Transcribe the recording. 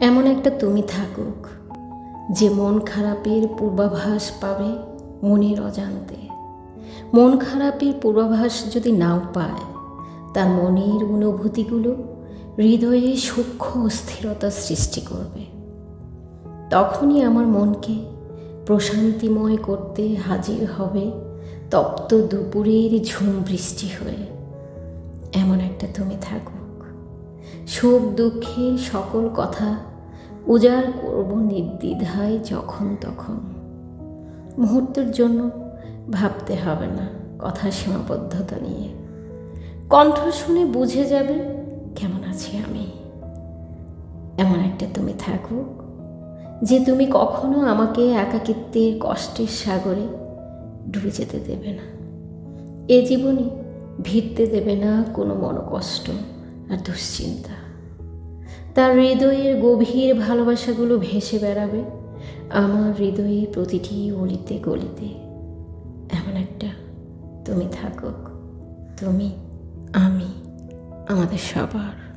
এমন একটা তুমি থাকুক, যে মন খারাপের পূর্বাভাস পাবে মনের অজান্তে। মন খারাপের পূর্বাভাস যদি নাও পায়, তার মনের অনুভূতিগুলো হৃদয়ে সূক্ষ্ম অস্থিরতা সৃষ্টি করবে। তখনই আমার মনকে প্রশান্তিময় করতে হাজির হবে তপ্ত দুপুরের ঝুম বৃষ্টি হয়ে। এমন একটা তুমি থাকুক। সুখ দুঃখের সকল কথা উজাড় করব নির্দ্বিধায় যখন তখন। মুহূর্তের জন্য ভাবতে হবে না কথা সীমাবদ্ধতা নিয়ে। কণ্ঠ শুনে বুঝে যাবে কেমন আছি আমি। এমন একটা তুমি থাকুক যে তুমি কখনো আমাকে একাকিত্বের কষ্টের সাগরে ডুবে যেতে দেবে না। এ জীবনে ভিড়তে দেবে না কোনো মনোকষ্ট। আর দুশ্চিন্তা। তার হৃদয়ের গভীর ভালোবাসাগুলো ভেসে বেড়াবে আমার হৃদয়ে প্রতিটি অলিতে গলিতে। এমন একটা তুমি থাকুক, তুমি, আমি, আমাদের সবার।